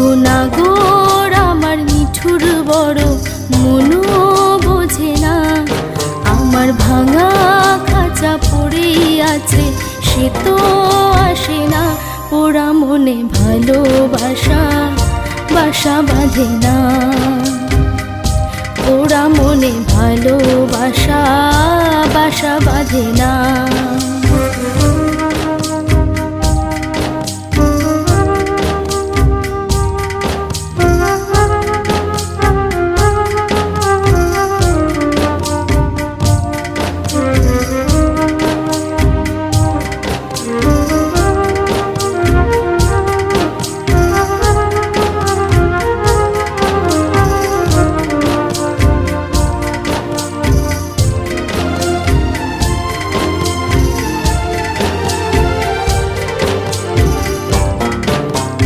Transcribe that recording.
গুণাগোর আমার মিঠুর বড় মনো বোঝে না। আমার ভাঙা খাঁচা পড়ে আছে, সে তো আসে না। ওরা মনে ভালোবাসা, বাসা বাঁধে না। ওরা মনে ভালোবাসা, বাসা বাঁধে না।